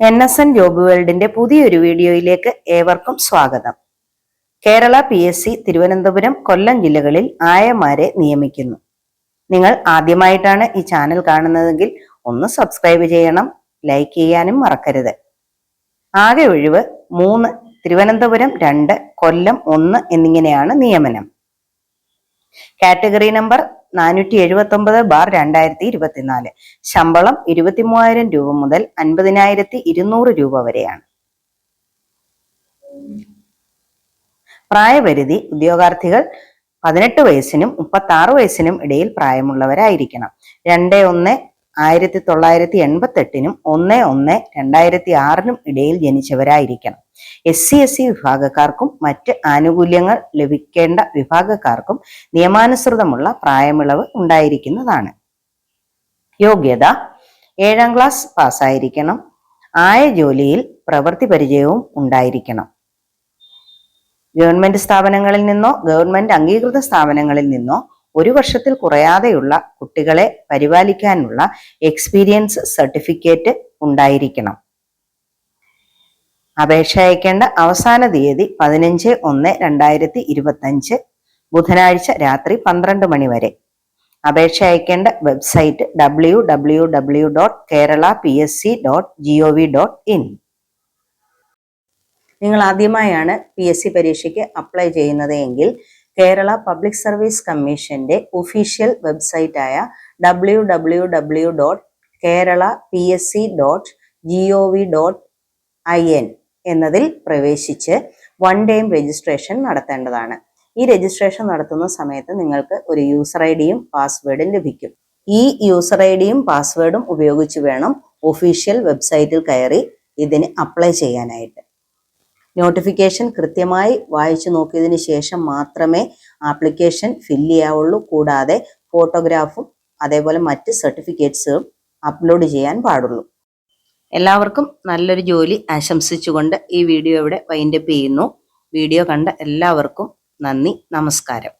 N S N job വേൾഡിന്റെ പുതിയൊരു വീഡിയോയിലേക്ക് ഏവർക്കും സ്വാഗതം. Kerala P S C Thiruvananthapuram Kollam ജില്ലകളിൽ ആയമാരെ നിയമിക്കുന്നു. നിങ്ങൾ ആദ്യമായിട്ടാണ് ഈ ചാനൽ കാണുന്നതെങ്കിൽ ഒന്ന് സബ്സ്ക്രൈബ് ചെയ്യണം ലൈക്ക് ചെയ്യാനും മറക്കരുത്. ആകെ ഒഴിവ് മൂന്ന് തിരുവനന്തപുരം രണ്ട് കൊല്ലം ഒന്ന് എന്നിങ്ങനെയാണ് നിയമനം. കാറ്റഗറി നമ്പർ നാനൂറ്റി എഴുപത്തി ഒമ്പത് ബാർ രണ്ടായിരത്തി ഇരുപത്തിനാല് ശമ്പളം ഇരുപത്തി മൂവായിരം രൂപ മുതൽ അൻപതിനായിരത്തി ഇരുന്നൂറ് രൂപ വരെയാണ്. പ്രായപരിധി ഉദ്യോഗാർത്ഥികൾ പതിനെട്ട് വയസ്സിനും മുപ്പത്തി ആറ് വയസ്സിനും ഇടയിൽ പ്രായമുള്ളവരായിരിക്കണം. രണ്ട് ഒന്ന് ആയിരത്തി തൊള്ളായിരത്തി എൺപത്തി എട്ടിനും ഒന്ന് ഒന്ന് രണ്ടായിരത്തി ആറിനും ഇടയിൽ ജനിച്ചവരായിരിക്കണം. എസ് സി എസ് സി വിഭാഗക്കാർക്കും മറ്റ് ആനുകൂല്യങ്ങൾ ലഭിക്കേണ്ട വിഭാഗക്കാർക്കും നിയമാനുസൃതമുള്ള പ്രായമിളവ് ഉണ്ടായിരിക്കുന്നതാണ്. യോഗ്യത ഏഴാം ക്ലാസ് പാസ്സായിരിക്കണം. ആയ ജോലിയിൽ പ്രവൃത്തി പരിചയവും ഉണ്ടായിരിക്കണം. ഗവൺമെന്റ് സ്ഥാപനങ്ങളിൽ നിന്നോ ഗവൺമെന്റ് അംഗീകൃത സ്ഥാപനങ്ങളിൽ നിന്നോ ഒരു വർഷത്തിൽ കുറയാതെയുള്ള കുട്ടികളെ പരിപാലിക്കാനുള്ള എക്സ്പീരിയൻസ് സർട്ടിഫിക്കറ്റ് ഉണ്ടായിരിക്കണം. അപേക്ഷ അയക്കേണ്ട അവസാന തീയതി പതിനഞ്ച് ഒന്ന് രണ്ടായിരത്തി ഇരുപത്തഞ്ച് ബുധനാഴ്ച രാത്രി പന്ത്രണ്ട് മണി വരെ. അപേക്ഷ അയക്കേണ്ട website W W W dot Kerala P S C dot G O V dot in നിങ്ങൾ ആദ്യമായാണ് പി എസ് സി പരീക്ഷയ്ക്ക് അപ്ലൈ ചെയ്യുന്നത് എങ്കിൽ കേരള പബ്ലിക് സർവീസ് കമ്മീഷന്റെ official വെബ്സൈറ്റായ W W W dot Kerala P S C dot G O V dot I N എന്നതിൽ പ്രവേശിച്ച് one time registration നടത്തേണ്ടതാണ്. ഈ registration നടത്തുന്ന സമയത്ത് നിങ്ങൾക്ക് ഒരു യൂസർ ഐ ഡിയും പാസ്വേഡും ലഭിക്കും. ഈ യൂസർ ഐ ഡിയും പാസ്വേഡും ഉപയോഗിച്ച് വേണം ഒഫീഷ്യൽ വെബ്സൈറ്റിൽ കയറി ഇതിന് അപ്ലൈ ചെയ്യാനായിട്ട്. നോട്ടിഫിക്കേഷൻ കൃത്യമായി വായിച്ചു നോക്കിയതിന് ശേഷം മാത്രമേ ആപ്ലിക്കേഷൻ ഫില്ല് ചെയ്യാവുള്ളൂ. കൂടാതെ ഫോട്ടോഗ്രാഫും അതേപോലെ മറ്റ് സർട്ടിഫിക്കറ്റ്സും അപ്ലോഡ് ചെയ്യാൻ പാടുള്ളൂ. എല്ലാവർക്കും നല്ലൊരു ജോലി ആശംസിച്ചുകൊണ്ട് ഈ വീഡിയോ ഇവിടെ വൈൻഡപ്പ് ചെയ്യുന്നു. വീഡിയോ കണ്ട എല്ലാവർക്കും നന്ദി നമസ്കാരം.